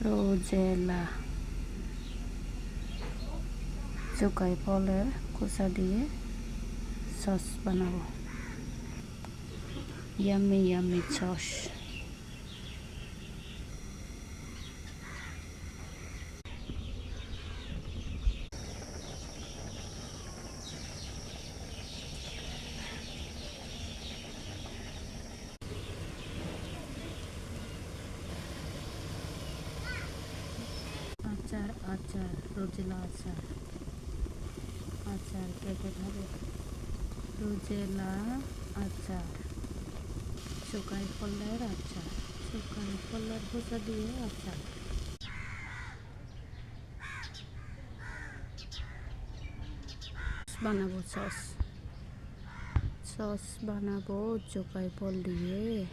Rosella চোকাই ফলের খোসা দিয়ে সস বানাবো ইয়ামি ইয়ামি সস আচার আচার, রোজেলা আচার। আচার প্যাকেট হবে রোজেলা আচার। শুকাই ফলের আচার শুকাই ফলের খোসা দিয়ে আচার। বানাবো সস। সস বানাবো চোকাই ফল দিয়ে।